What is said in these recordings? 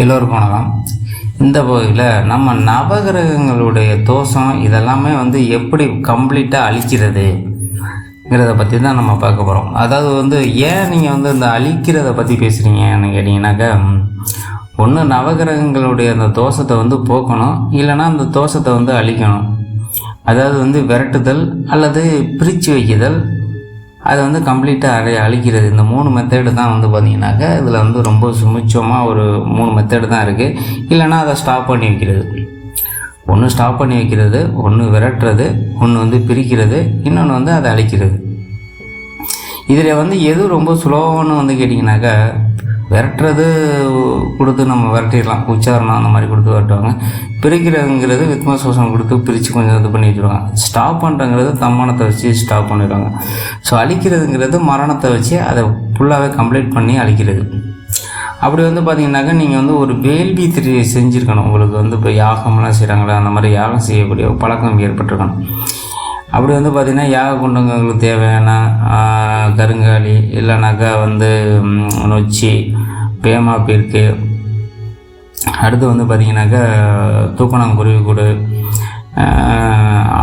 எல்லோருக்கும் வணக்கம். இந்த பகுதியில் நம்ம நவகிரகங்களுடைய தோஷம் இதெல்லாமே வந்து எப்படி கம்ப்ளீட்டாக அழிக்கிறதுங்கிறத பற்றி தான் நம்ம பார்க்க போகிறோம் அதாவது வந்து ஏன் நீங்கள் வந்து இந்த அழிக்கிறத பற்றி பேசுகிறீங்கன்னு கேட்டிங்கனாக்கா ஒன்று நவகிரகங்களுடைய அந்த தோஷத்தை வந்து போக்கணும் இல்லைன்னா அந்த தோஷத்தை வந்து அழிக்கணும். அதாவது வந்து விரட்டுதல் அல்லது பிரித்து வைக்குதல் அதை வந்து கம்ப்ளீட்டாக அழை அழிக்கிறது. இந்த மூணு மெத்தேடு தான் வந்து பார்த்திங்கனாக்கா இதில் வந்து ரொம்ப சுமிச்சமாக ஒரு மூணு மெத்தேடு தான் இருக்குது இல்லைன்னா அதை ஸ்டாப் பண்ணி வைக்கிறது. ஒன்று ஸ்டாப் பண்ணி வைக்கிறது ஒன்று விரட்டுறது ஒன்று வந்து பிரிக்கிறது இன்னொன்று வந்து அதை அழிக்கிறது. இதில் வந்து எது ரொம்ப சுலபம்னு வந்து கேட்டிங்கனாக்கா விரட்டுறது கொடுத்து நம்ம விரட்டிடலாம். உச்சாரணம் அந்த மாதிரி கொடுத்து விரட்டுவாங்க. பிரிக்கிறதுங்கிறது வித்மா சோசனம் கொடுத்து பிரித்து கொஞ்சம் இது பண்ணி வச்சுருவாங்க. ஸ்டாப் பண்ணுறங்கிறது தம்மானத்தை வச்சு ஸ்டாப் பண்ணிடுவாங்க. ஸோ அழிக்கிறதுங்கிறது மரணத்தை வச்சு அதை ஃபுல்லாகவே கம்ப்ளீட் பண்ணி அழிக்கிறது. அப்படி வந்து பார்த்தீங்கன்னாக்கா நீங்கள் வந்து ஒரு வேள்வி திரு செஞ்சுருக்கணும். உங்களுக்கு வந்து இப்போ யாகம்லாம் செய்கிறாங்களே அந்த மாதிரி யாகம் செய்யக்கூடிய பழக்கம் ஏற்பட்டிருக்கணும். அப்படி வந்து பார்த்திங்கன்னா யாக குண்டங்களுக்கு தேவையான கருங்காலி இல்லைனாக்கா வந்து நொச்சி பேமா பீர்க்கு. அடுத்து வந்து பார்த்திங்கனாக்கா தூக்கணாங்குருவி கூடு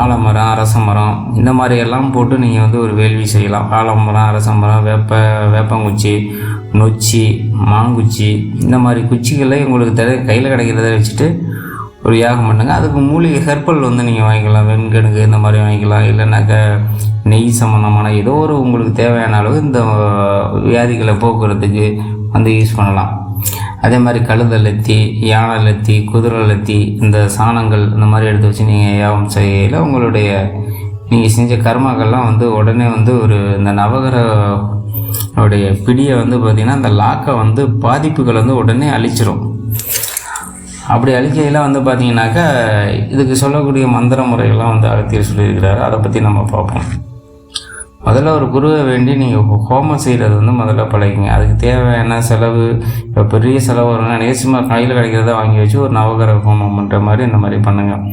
ஆலமரம் அரசமரம் இந்த மாதிரி எல்லாம் போட்டு நீங்கள் வந்து ஒரு வேள்வி செய்யலாம். ஆலமரம் அரசமரம் வேப்ப வேப்பங்குச்சி நொச்சி மாங்குச்சி இந்த மாதிரி குச்சிகளை உங்களுக்கு த கையில் கிடைக்கிறத வச்சுட்டு ஒரு யாகம் பண்ணுங்க. அதுக்கு மூலிகை ஹெர்பல் வந்து நீங்கள் வாங்கிக்கலாம். வெண்கடுகு இந்த மாதிரி வாங்கிக்கலாம். இல்லைனாக்கா நெய் சம்மந்தமான ஏதோ ஒரு உங்களுக்கு தேவையான அளவு இந்த வியாதிகளை போக்குறதுக்கு வந்து யூஸ் பண்ணலாம். அதே மாதிரி கழுத லத்தி யானை லத்தி குதிரை லத்தி இந்த சாணங்கள் இந்த மாதிரி எடுத்து வச்சு நீங்கள் யாகம் செய்யல உங்களுடைய நீங்கள் செஞ்ச கர்மாக்கள்லாம் வந்து உடனே வந்து ஒரு இந்த நவகிரகனுடைய பிடியை வந்து பார்த்திங்கன்னா அந்த லாக்கை வந்து பாதிப்புகள் வந்து உடனே அழிச்சிரும். அப்படி அழிக்கையில் வந்து பார்த்தீங்கன்னாக்கா இதுக்கு சொல்லக்கூடிய மந்திர முறைகள்லாம் வந்து அகத்தியர் சொல்லியிருக்கிறாரு. அதை பற்றி நம்ம பார்ப்போம். முதல்ல ஒரு குருவை வேண்டி நீங்கள் ஹோமம் செய்கிறது வந்து முதல்ல பழகிங்க. அதுக்கு தேவையான செலவு? இப்போ பெரிய செலவு வரும்னா நேசமாக கையில் கிடைக்கிறத வாங்கி வச்சு ஒரு நவகர ஹோமம் பண்ணுற மாதிரி இந்த மாதிரி பண்ணுங்கள்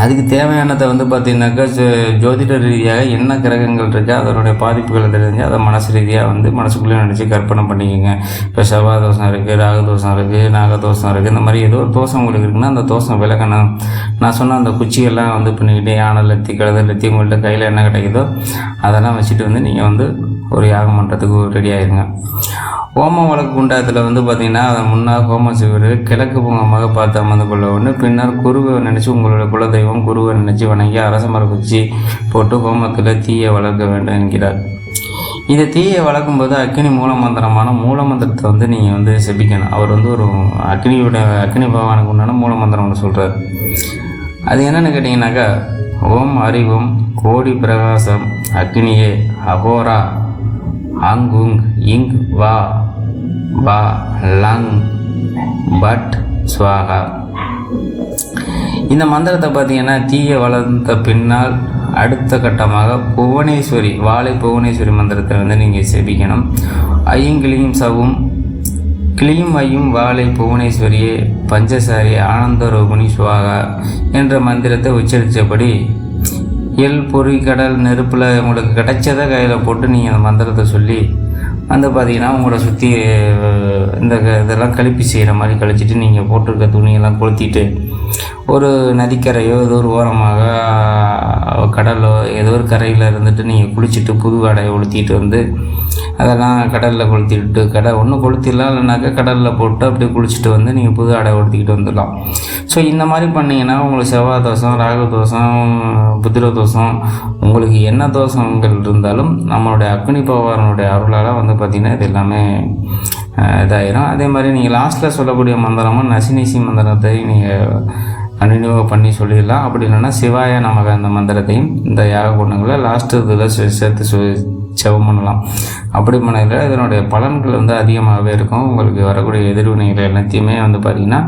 அதுக்கு தேவையானதை வந்து பார்த்தீங்கன்னாக்கா ஜோ- ஜோதிட ரீதியாக என்ன கிரகங்கள் இருக்குது அதனுடைய பாதிப்புகளை தெரிஞ்சு அதை மனசு ரீதியாக வந்து மனசுக்குள்ளே நினச்சி கற்பனை பண்ணிக்கோங்க. இப்போ செவ்வாய் தோஷம் இருக்குது ராகு தோஷம் இருக்குது நாகதோஷம் இருக்குது இந்த மாதிரி ஏதோ ஒரு தோஷம் உங்களுக்கு இருக்குன்னா அந்த தோஷம் விலகணும். நான் சொன்ன அந்த குச்சியெல்லாம் வந்து பண்ணிக்கிட்டு யானை லத்தி கழுத லத்தி உங்கள்கிட்ட கையில் என்ன கிடைக்குதோ அதெல்லாம் வச்சுட்டு வந்து நீங்கள் வந்து ஒரு யாகம் பண்ணுறதுக்கு ரெடி ஆயிருங்க. ஹோமம் வழக்கு குண்டாயத்தில் வந்து பார்த்தீங்கன்னா அதை முன்னாள் ஹோமம் செய்வது கிழக்கு பூங்கமாக பார்த்து அமர்ந்து கொள்ள ஒன்று பின்னர் குருவை நினச்சி உங்களுடைய குலதெய்வம் குருவை நினச்சி வணங்கி அரச மர குச்சி போட்டு ஹோமத்தில் தீயை வளர்க்க வேண்டும் என்கிறார். இந்த தீயை வளர்க்கும்போது அக்னி மூலமந்திரமான மூலமந்திரத்தை வந்து நீங்கள் வந்து செபிக்கணும். அவர் வந்து ஒரு அக்னியோட அக்னி பகவானுக்கு உண்டான மூலமந்திரம் ஒன்று சொல்கிறார் அது என்னென்னு கேட்டிங்கனாக்கா ஓம் அறிவும் கோடி பிரகாசம் அக்னியே அகோரா ஆங்குங் இங் வா பா லங் பட் ஸ்வாகா இந்த மந்திரத்தை பார்த்தீங்கன்னா தீய வளர்ந்த பின்னால் அடுத்த கட்டமாக புவனேஸ்வரி வாழை புவனேஸ்வரி மந்திரத்தை வந்து நீங்கள் செபிக்கணும். ஐயங்கிளியும் சவும் கிளியும் ஐயும் வாழை புவனேஸ்வரியே பஞ்சசாரி ஆனந்த ரோகிணி சுவாகா என்ற மந்திரத்தை உச்சரித்தபடி எல் பொறி கடல் நெருப்பில் உங்களுக்கு கிடைச்சதை கையில் போட்டு நீங்கள் அந்த மந்திரத்தை சொல்லி வந்து பார்த்தீங்கன்னா உங்களை சுற்றி இந்த க- இதெல்லாம் கழிப்பு செய்கிற மாதிரி கழிச்சிட்டு நீங்கள் போட்டிருக்க துணியெல்லாம் கொளுத்திட்டு ஒரு நதிக்கரையோ ஏதோ ஒரு ஓரமாக கடலோ ஏதோ ஒரு கரையில் இருந்துட்டு நீங்கள் குளிச்சுட்டு புது ஆடையை உளுத்திட்டு வந்து அதெல்லாம் கடலில் கொளுத்திட்டு கடை ஒன்றும் கொளுத்திடலாம் இல்லைனாக்கா கடலில் போட்டு அப்படியே குளிச்சுட்டு வந்து நீங்கள் புது ஆடை உடுத்திக்கிட்டு வந்துடலாம். ஸோ இந்த மாதிரி பண்ணிங்கன்னா உங்களுக்கு செவ்வாய் தோஷம் ராகு தோஷம் புத்திர தோஷம் உங்களுக்கு என்ன தோஷங்கள் இருந்தாலும் நம்மளுடைய அக்னி பகவானுடைய அருளால் வந்து பார்த்திங்கன்னா இது எல்லாமே இதாயிரும். அதே மாதிரி நீங்கள் லாஸ்ட்டில் சொல்லக்கூடிய மந்திரமாக நசினிசி மந்திரத்தை நீங்கள் கண்டினியூவாக பண்ணி சொல்லிடலாம் அப்படி இல்லைன்னா சிவாய நமக்கு அந்த மந்திரத்தையும் இந்த யாக குணங்களை லாஸ்ட்டு இதில் சேர்த்து செவம் பண்ணலாம். அப்படி பண்ணதில் இதனுடைய பலன்கள் வந்து அதிகமாகவே இருக்கும். உங்களுக்கு வரக்கூடிய எதிர்வினைகள் எல்லாத்தையுமே வந்து பார்த்திங்கன்னா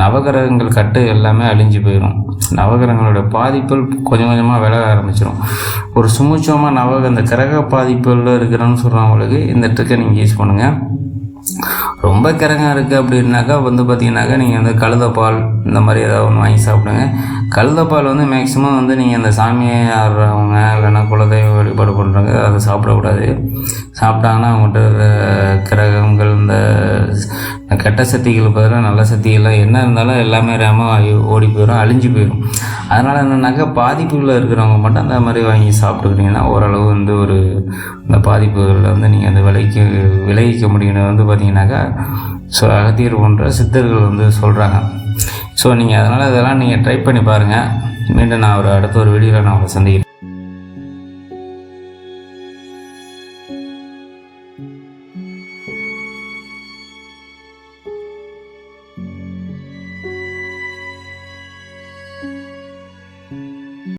நவகிரகங்கள் கட்டு எல்லாமே அழிஞ்சு போயிடும் நவகிரகங்களோட பாதிப்புகள் கொஞ்சம் கொஞ்சமாக விலக ஆரம்பிச்சிடும் ஒரு சுமூச்சமாக நவ அந்த கிரக பாதிப்புகளில் இருக்கிறோன்னு சொல்கிறவங்களுக்கு இந்த ட்ரிக்கை நீங்கள் யூஸ் பண்ணுங்கள் ரொம்ப கிரகம் இருக்குது அப்படின்னாக்கா வந்து பார்த்தீங்கன்னாக்கா நீங்கள் வந்து கழுதப்பால் இந்த மாதிரி ஏதாவது ஒன்று வாங்கி சாப்பிடுங்க. கழுதப்பால் வந்து மேக்ஸிமம் வந்து நீங்கள் அந்த சாமியை ஆடுறவங்க இல்லைன்னா குலதெய்வ வழிபாடு பண்ணுறவங்க அதை சாப்பிடக்கூடாது. சாப்பிட்டாங்கன்னா அவங்ககிட்ட கிரகங்கள் இந்த கெட்ட சக்திகள் பதிலாக நல்ல சக்திகள்லாம் என்ன இருந்தாலும் எல்லாமே ரேமாக ஓடி போயிடும் அழிஞ்சு போயிடும் அதனால் என்னென்னாக்கா பாதிப்புகளில் இருக்கிறவங்க மட்டும் அந்த மாதிரி வாங்கி சாப்பிட்டுக்கிட்டிங்கன்னா ஓரளவு வந்து ஒரு இந்த பாதிப்புகளில் வந்து நீங்கள் அந்த விலைக்கு விளைவிக்க முடியும்னு வந்து பார்த்தீங்கன்னாக்கா ஸோ அகத்தியர் போன்ற சித்தர்கள் வந்து சொல்கிறாங்க ஸோ நீங்கள் அதனால் இதெல்லாம் நீங்கள் ட்ரை பண்ணி பாருங்கள் மீண்டும் நான் ஒரு அடுத்த ஒரு வீடியோவில் நான் உங்களை சந்திக்கிறேன்.